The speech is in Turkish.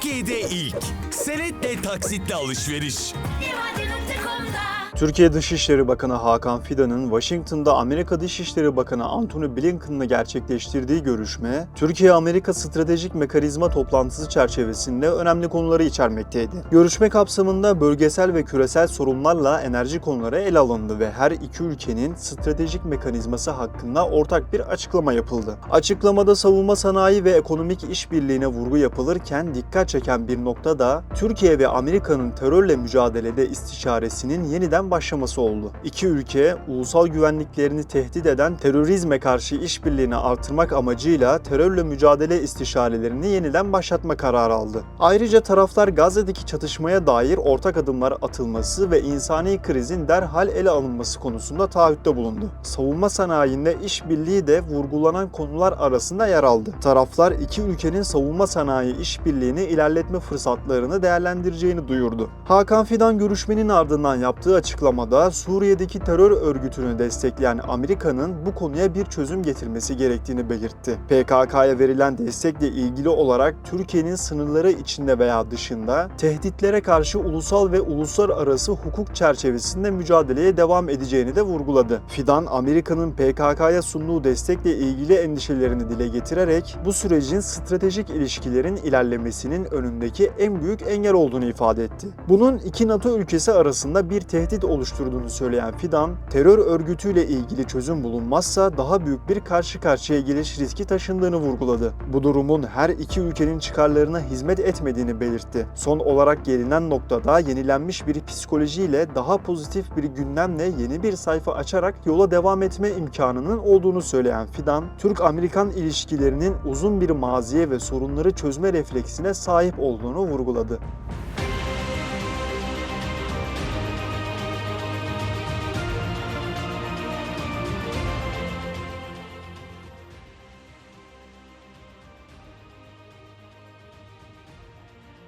Türkiye'de ilk. Senetle taksitle alışveriş. Divadenim.com'da Türkiye Dışişleri Bakanı Hakan Fidan'ın Washington'da Amerika Dışişleri Bakanı Antony Blinken'la gerçekleştirdiği görüşme, Türkiye-Amerika Stratejik Mekanizma toplantısı çerçevesinde önemli konuları içermekteydi. Görüşme kapsamında bölgesel ve küresel sorunlarla enerji konuları ele alındı ve her iki ülkenin stratejik mekanizması hakkında ortak bir açıklama yapıldı. Açıklamada savunma sanayi ve ekonomik işbirliğine vurgu yapılırken dikkat çeken bir nokta da Türkiye ve Amerika'nın terörle mücadelede istişaresinin yeniden başlaması oldu. İki ülke ulusal güvenliklerini tehdit eden terörizme karşı işbirliğini artırmak amacıyla terörle mücadele istişarelerini yeniden başlatma kararı aldı. Ayrıca taraflar Gazze'deki çatışmaya dair ortak adımlar atılması ve insani krizin derhal ele alınması konusunda taahhütte bulundu. Savunma sanayinde işbirliği de vurgulanan konular arasında yer aldı. Taraflar iki ülkenin savunma sanayi işbirliğini ilerletme fırsatlarını değerlendireceğini duyurdu. Hakan Fidan görüşmenin ardından yaptığı açıklamada Suriye'deki terör örgütünü destekleyen Amerika'nın bu konuya bir çözüm getirmesi gerektiğini belirtti. PKK'ya verilen destekle ilgili olarak Türkiye'nin sınırları içinde veya dışında tehditlere karşı ulusal ve uluslararası hukuk çerçevesinde mücadeleye devam edeceğini de vurguladı. Fidan, Amerika'nın PKK'ya sunduğu destekle ilgili endişelerini dile getirerek bu sürecin stratejik ilişkilerin ilerlemesinin önündeki en büyük engel olduğunu ifade etti. Bunun iki NATO ülkesi arasında bir tehdit oluşturduğunu söyleyen Fidan, terör örgütüyle ilgili çözüm bulunmazsa daha büyük bir karşı karşıya geliş riski taşındığını vurguladı. Bu durumun her iki ülkenin çıkarlarına hizmet etmediğini belirtti. Son olarak gelinen noktada yenilenmiş bir psikolojiyle daha pozitif bir gündemle yeni bir sayfa açarak yola devam etme imkanının olduğunu söyleyen Fidan, Türk-Amerikan ilişkilerinin uzun bir maziye ve sorunları çözme refleksine sahip olduğunu vurguladı.